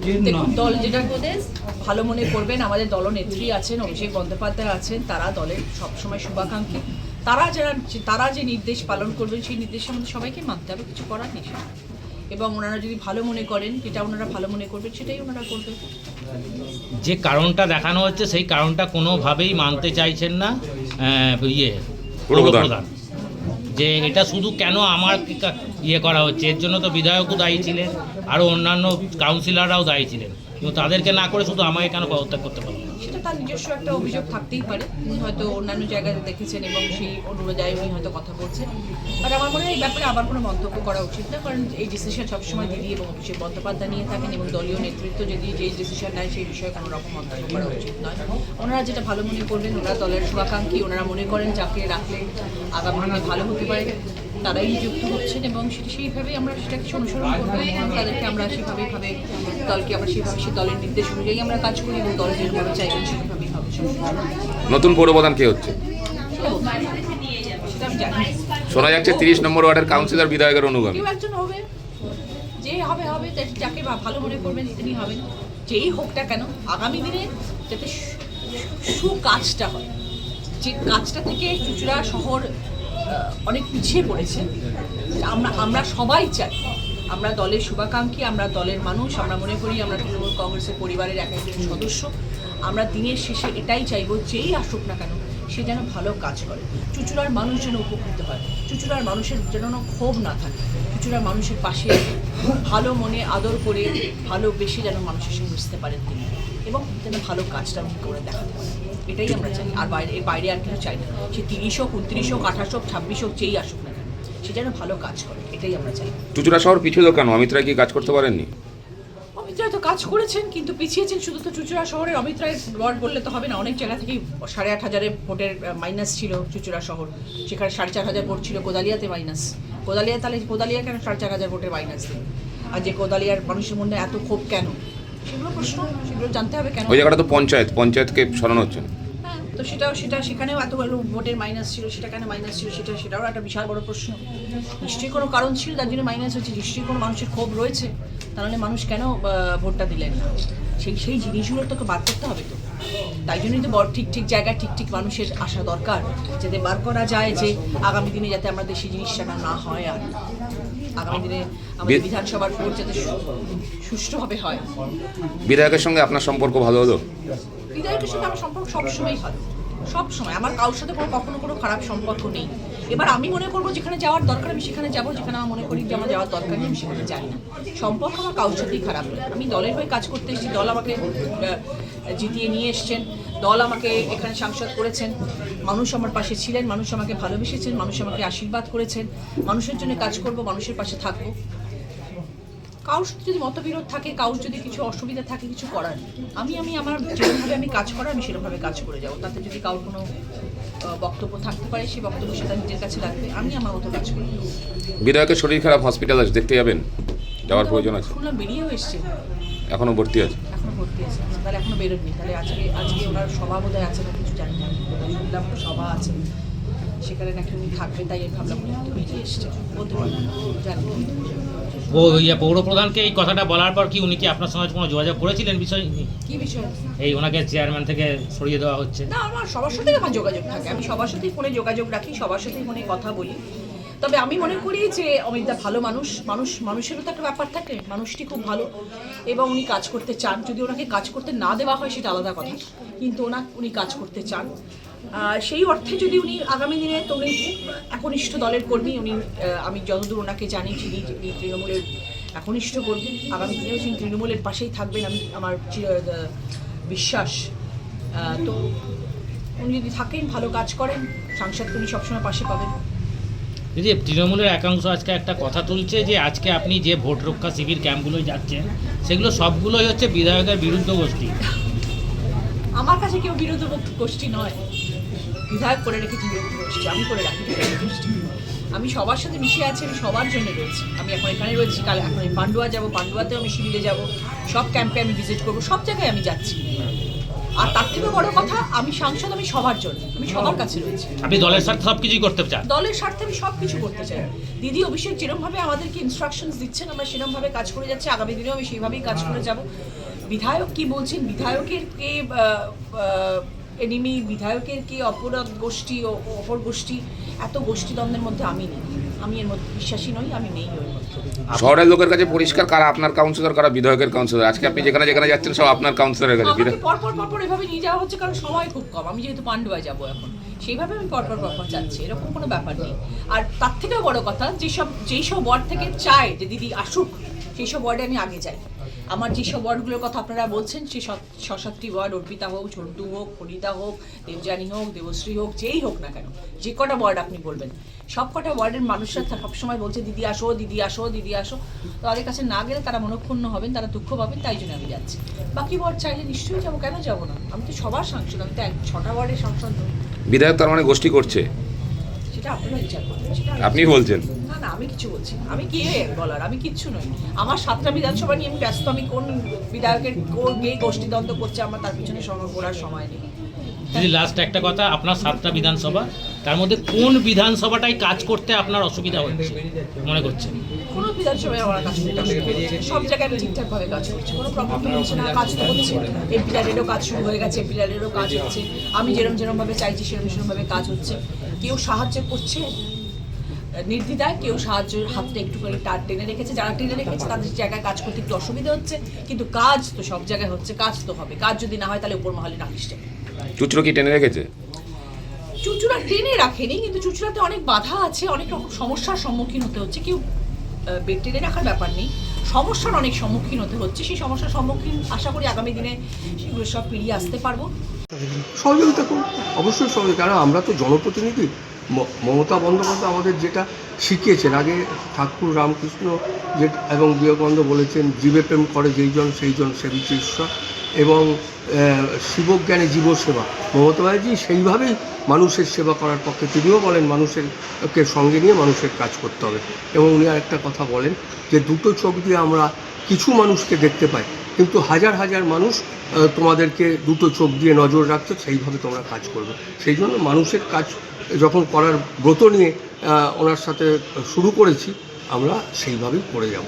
দল যেটা ভালো মনে করবেন আমাদের দলনেত্রী আছেন অভিষেক বন্দ্যোপাধ্যায় আছেন তারা দলের সবসময় শুভাকাঙ্ক্ষী তারা যারা তারা যে নির্দেশ পালন করবেন সেই নির্দেশ আমাদের সবাইকে মানতে হবে কিছু করার নেই এবং ওনারা যদি ভালো মনে করেন যেটা ওনারা ভালো মনে করবেন সেটাই ওনারা করবেন যে কারণটা দেখানো হচ্ছে সেই কারণটা কোনোভাবেই মানতে চাইছেন না ইয়ে। পুরপ্রধান। যে এটা শুধু কেন আমার ইয়ে করা হচ্ছে। এর জন্য তো বিধায়কও দায়ী ছিলেন, আরও অন্যান্য কাউন্সিলররাও দায়ী ছিলেন। কিন্তু তাদেরকে না করে শুধু আমাকে কেন পদত্যাগ করতে পারল না? সেটা তার নিজস্ব একটা অভিযোগ থাকতেই পারে। তিনি হয়তো অন্যান্য জায়গাতে দেখেছেন এবং সেই অনুযায়ী উনি হয়তো কথা বলছেন। বাট আমার মনে হয় এই ব্যাপারে আবার কোনো মন্তব্য করা উচিত না, কারণ এই ডিসিশন সবসময় দিদি এবং অভিষেক বন্দ্যোপাধ্যায় নিয়ে থাকেন এবং দলীয় নেতৃত্ব যদি যে ডিসিশন নেয়, সেই বিষয়ে কোনো রকম মন্তব্য করা উচিত নয়। ওনারা যেটা ভালো মনে করবেন, ওনারা দলের শুভাকাঙ্ক্ষী, ওনারা মনে করেন যাকে রাখলে আগামী ভালো হতে পারে। তারাই নিযুক্ত হচ্ছেন এবং সেটা সেইভাবেই আমরা সেটাকে অনুসরণ করব এবং তাদেরকে আমরা সেভাবেই ভাবে দলকে আমরা সেভাবে সে দলের নির্দেশ অনুযায়ী আমরা কাজ করি এবং দল যেভাবে চাইবেন সেভাবেই হবে। নতুন পৌরপ্রধান কে হচ্ছে। শোনা যাচ্ছে তিরিশ নম্বর ওয়ার্ডের কাউন্সিলর বিধায়কের অনুগামী কেউ একজন হবে যে হবে হবে যাকে ভালো মনে করবেন তিনি হবেন যেই হোকটা কেন আগামী দিনে যাতে সুকাজটা হয় যে কাজটা থেকে চুচুড়া শহর অনেক পিছিয়ে পড়েছে। আমরা আমরা সবাই চাই। আমরা দলের শুভাকাঙ্ক্ষী, আমরা দলের মানুষ, আমরা মনে করি আমরা তৃণমূল কংগ্রেসের পরিবারের এক একজন সদস্য। আমরা দিনের শেষে এটাই চাইব, যেই আসুক না কেন, সে যেন ভালো কাজ করে। চুচুড়ার মানুষ যেন উপকৃত হয়। চুচুড়ার মানুষের যেন ক্ষোভ না থাকে। চুচুড়ার মানুষের পাশে ভালো মনে আদর করে ভালোবেসে যেন মানুষের সঙ্গে মিশতে পারেন তিনি। এবং যেন ভালো কাজটা করে দেখাতে পারেন। এটাই আমরা চাই। আর বাইরে এর বাইরে আর কিছু চাই না। সে তিরিশ হোক উনত্রিশ হোক আঠাশ হোক ছাব্বিশ হোক যেই আসুক না কেন সে যেন ভালো কাজ করে এটাই আমরা চাই। চুচুড়া শহর পিছুলো কেন? অমিত রায় কি কাজ করতে পারেননি? অমিত রায় তো কাজ করেছেন কিন্তু পিছিয়েছেন শুধু তো চুচুড়া শহরে অমিত রায়ের ওয়ার্ড বললে তো হবে না। অনেক জায়গা থেকেই সাড়ে আট হাজারে ভোটের মাইনাস ছিল চুচুড়া শহর। সেখানে সাড়ে চার হাজার ভোট ছিল কোদালিয়াতে মাইনাস কোদালিয়া তাহলে কোদালিয়া কেন সাড়ে চার হাজার ভোটের মাইনাস দিল? আর যে কোদালিয়ার মানুষের মধ্যে এত ক্ষোভ কেন? সেগুলো প্রশ্ন সেগুলো জানতে হবে কেন? ওই জায়গাটা তো পঞ্চায়েত পঞ্চায়েতকে সরানো হচ্ছে না তো সেটাও সেটা সেখানেও এত এতগুলো ভোটের মাইনাস ছিল সেটা কেন মাইনাস ছিল সেটা সেটাও একটা বিশাল বড় প্রশ্ন। নিশ্চয়ই কোনো কারণ ছিল তার জন্য মাইনাস হচ্ছে নিশ্চয়ই কোনো মানুষের ক্ষোভ রয়েছে তাহলে মানুষ কেন ভোটটা দিলেন না? সেই সেই জিনিসগুলো তোকে বার করতে হবে তো। তাই জন্যই তো বড় ঠিক ঠিক জায়গায় ঠিক ঠিক মানুষের আসা দরকার যাতে বার করা যায় যে আগামী দিনে যাতে আমাদের সেই জিনিসটা না হয় আর আগামী দিনে আমাদের বিধানসভার ভোট যাতে সুষ্ঠুভাবে হয়। বিধায়কের সঙ্গে আপনার সম্পর্ক ভালো হলো? বিধায়কের সাথে আমার সম্পর্ক সবসময় ভালো। সব সময় আমার কারোর সাথে কোনো কখনো কোনো খারাপ সম্পর্ক নেই। এবার আমি মনে করব যেখানে যাওয়ার দরকার, আমি সেখানে যাব। যেখানে আমার মনে করি যে আমার যাওয়ার দরকার নেই, আমি সেখানে যাই না। সম্পর্ক আমার কারোর সাথেই খারাপ নেই আমি দলের হয়ে কাজ করতে এসেছি। দল আমাকে জিতিয়ে নিয়ে এসছেন। দল আমাকে এখানে সাংসদ করেছেন। মানুষ আমার পাশে ছিলেন। মানুষ আমাকে ভালোবেসেছেন। মানুষ আমাকে আশীর্বাদ করেছেন। মানুষের জন্য কাজ করব, মানুষের পাশে থাকব। কারোর যদি মতবিরোধ থাকে কারোর যদি কিছু অসুবিধা থাকে কিছু করার আমি আমি আমার যেরকমভাবে আমি কাজ করার আমি সেরকমভাবে কাজ করে যাব। তাতে যদি কারোর কোনো বক্তব্য থাকতে পারে সেই বক্তব্য সেটা নিজের কাছে রাখবে আমি আমার মতো কাজ করি। বিধায়কের শরীর খারাপ হসপিটাল আছে দেখতে যাবেন। যাওয়ার প্রয়োজন আছে। শুনলাম বেরিয়েও এসছে। এখনও ভর্তি আছে। এখনও ভর্তি আছে। তাহলে এখনও বেরোননি তাহলে আজকে আজকে ওনার সভা বোধহয় আছে না কিছু জানি না। শুনলাম সভা আছে। সেখানে নাকি উনি থাকবে তাই আমি ভাবলাম উনি বেরিয়ে এসছে বলতে পারব জানি না। ও ইয়ে এই কথাটা বলার পর কি উনি কি আপনার সঙ্গে কোনো যোগাযোগ করেছিলেন বিষয়? কি বিষয়? এই ওনাকে চেয়ারম্যান থেকে সরিয়ে দেওয়া হচ্ছে। না আমার সবার সাথেই আমার যোগাযোগ থাকে। আমি সবার সাথেই ফোনে যোগাযোগ রাখি সবার সাথেই ফোনে কথা বলি। তবে আমি মনে করি যে অমিতদা ভালো মানুষ মানুষ মানুষেরও তো একটা ব্যাপার থাকে মানুষটি খুব ভালো। এবং উনি কাজ করতে চান। যদি ওনাকে কাজ করতে না দেওয়া হয় সেটা আলাদা কথা। কিন্তু ওনা উনি কাজ করতে চান। সেই অর্থে যদি উনি আগামী দিনে তো উনি একনিষ্ঠ দলের কর্মী উনি আমি যতদূর ওনাকে জানি তিনি তৃণমূলের একনিষ্ঠ কর্মী আগামী দিনেও তিনি তৃণমূলের পাশেই থাকবেন আমি আমার বিশ্বাস। তো উনি যদি থাকেন ভালো কাজ করেন সাংসদকে উনি সবসময় পাশে পাবেন। যে তৃণমূলের একাংশ আজকে একটা কথা তুলছে যে আজকে আপনি যে ভোট রক্ষা শিবির ক্যাম্পগুলোয় যাচ্ছেন সেগুলো সবগুলোই হচ্ছে বিধায়কের বিরুদ্ধ গোষ্ঠী। আমার কাছে কেউ বিরুদ্ধ গোষ্ঠী নয়। বিধায়ক করে রেখেছি গোষ্ঠী আমি করে রাখি আমি সবার সাথে মিশে আছি আমি সবার জন্য রয়েছি। আমি এখন এখানে রয়েছি কাল এখন এই পান্ডুয়া যাব পান্ডুয়াতেও আমি শিবিরে যাব। সব ক্যাম্পে আমি ভিজিট করব সব জায়গায় আমি যাচ্ছি। আর তার থেকে বড় কথা আমি সাংসদ আমি সবার জন্য আমি সবার কাছে রয়েছি। আপনি দলের স্বার্থে সব কিছুই করতে চান? দলের স্বার্থে আমি সব কিছু করতে চাই। দিদি অভিষেক যেরকমভাবে আমাদেরকে ইনস্ট্রাকশনস দিচ্ছেন আমরা সেরকমভাবে কাজ করে যাচ্ছি আগামী দিনেও আমি সেইভাবেই কাজ করে যাব। বিধায়ক কি বলছেন? বিধায়কের কে এনিমি বিধায়কের কে অপরাধ গোষ্ঠী ও অপর গোষ্ঠী এত গোষ্ঠীদ্বন্দ্বের মধ্যে আমি নেই। আমি এর মধ্যে বিশ্বাসী নই আমি নেই ওর মধ্যে। শহরের লোকের কাছে পরিষ্কার কারা আপনার কাউন্সিলর কারা বিধায়কের কাউন্সিলর আজকে আপনি যেখানে যেখানে যাচ্ছেন সব আপনার কাউন্সিলরের কাছে। আমাকে বিধায়ক পরপর পরপর এভাবে নিয়ে যাওয়া হচ্ছে কারণ সময় খুব কম। আমি যেহেতু পান্ডুয়ায় যাব এখন সেইভাবে আমি পরপর পরপর যাচ্ছি এরকম কোনো ব্যাপার নেই। আর তার থেকেও বড় কথা যেসব যেই সব ওয়ার্ড থেকে চায় যে দিদি আসুক সেই সব ওয়ার্ডে আমি আগে যাই। আমার যেসব ওয়ার্ডগুলোর কথা আপনারা বলছেন সব ছ সাতটি ওয়ার্ড, অর্পিতা হোক, ঝন্টু হোক ফরিদা হোক, দেবযানী হোক, দেবশ্রী হোক, যেই হোক না কেন, যে কটা ওয়ার্ড আপনি বলবেন, সব কটা ওয়ার্ডের মানুষরা সবসময় বলছে, দিদি আসো দিদি আসো দিদি আসো। তাদের কাছে না গেলে তারা মনক্ষুণ্ণ হবেন, তারা দুঃখ পাবেন, তাই জন্য আমি যাচ্ছি। বাকি ওয়ার্ড চাইলে নিশ্চয়ই যাব, কেন যাব না? আমি তো সবার সাংসদ, আমি তো এক ছটা ওয়ার্ডের সাংসদ বিধায়ক তার মানে গোষ্ঠী করছে। সেটা আপনারা বিচার করবেন সেটা আপনি বলছেন। না না আমি কিছু বলছি না। আমি কে বলার আমি কিচ্ছু নই। আমার সাতটা বিধানসভা নিয়ে আমি ব্যস্ত আমি কোন বিধায়কের কে গোষ্ঠীদ্বন্দ্ব করছে আমার তার পিছনে সময় করার সময় নেই। দিদি লাস্ট একটা কথা আপনার সাতটা বিধানসভা তার মধ্যে কোন বিধানসভাটাই কাজ করতে আপনার অসুবিধা হচ্ছে? মনে করছেন? কোনো বিধানসভায় আমার কাজ করতে অসুবিধা হচ্ছে না। সব জায়গায় আমি ঠিকঠাকভাবে কাজ করছি। কোনো প্রবলেম হচ্ছে না কাজ তো হচ্ছে। এমপিলারেরও কাজ শুরু হয়ে গেছে এমপিলারেরও কাজ হচ্ছে। আমি যেরকম যেরকমভাবে চাইছি সেরকম সেরকমভাবে কাজ হচ্ছে। কেউ সাহায্য করছে? নির্দ্বিধায় কেউ সাহায্যের হাতটা একটুখানি টার টেনে রেখেছে। যারা টেনে রেখেছে তাদের জায়গায় কাজ করতে একটু অসুবিধা হচ্ছে। কিন্তু কাজ তো সব জায়গায় হচ্ছে কাজ তো হবে। কাজ যদি না হয় তাহলে উপর মহলে নালিশ টেনে চুচড়ো কি টেনে রেখেছে? চুচুড়া টেনে রাখেনি কিন্তু চুচুড়াতে অনেক বাধা আছে অনেক রকম সমস্যার সম্মুখীন হতে হচ্ছে। কেউ বেড টেনে রাখার ব্যাপার নেই। সমস্যার অনেক সম্মুখীন হতে হচ্ছে। সেই সমস্যার সম্মুখীন আশা করি আগামী দিনে সেগুলো সব পেরিয়ে আসতে পারব। সহযোগিতা করুন। অবশ্যই সহযোগিতা কারণ আমরা তো জনপ্রতিনিধি। মমতা বন্দ্যোপাধ্যায় আমাদের যেটা শিখিয়েছেন, আগে ঠাকুর রামকৃষ্ণ যে, এবং বিবেকানন্দ বলেছেন, জীবে প্রেম করে যেইজন, সেইজন সেবিছে ঈশ্বর এবং শিবজ্ঞানে জীবসেবা। মমতা ব্যানার্জি সেইভাবেই মানুষের সেবা করার পক্ষে তিনিও বলেন মানুষের কে সঙ্গে নিয়ে মানুষের কাজ করতে হবে। এবং উনি আরেকটা কথা বলেন যে দুটো চোখ দিয়ে আমরা কিছু মানুষকে দেখতে পাই, কিন্তু হাজার হাজার মানুষ তোমাদেরকে দুটো চোখ দিয়ে নজর রাখছে, সেইভাবে তোমরা কাজ করবে। সেই জন্য মানুষের কাজ যখন করার ব্রত নিয়ে ওনার সাথে শুরু করেছি, আমরা সেইভাবেই করে যাব।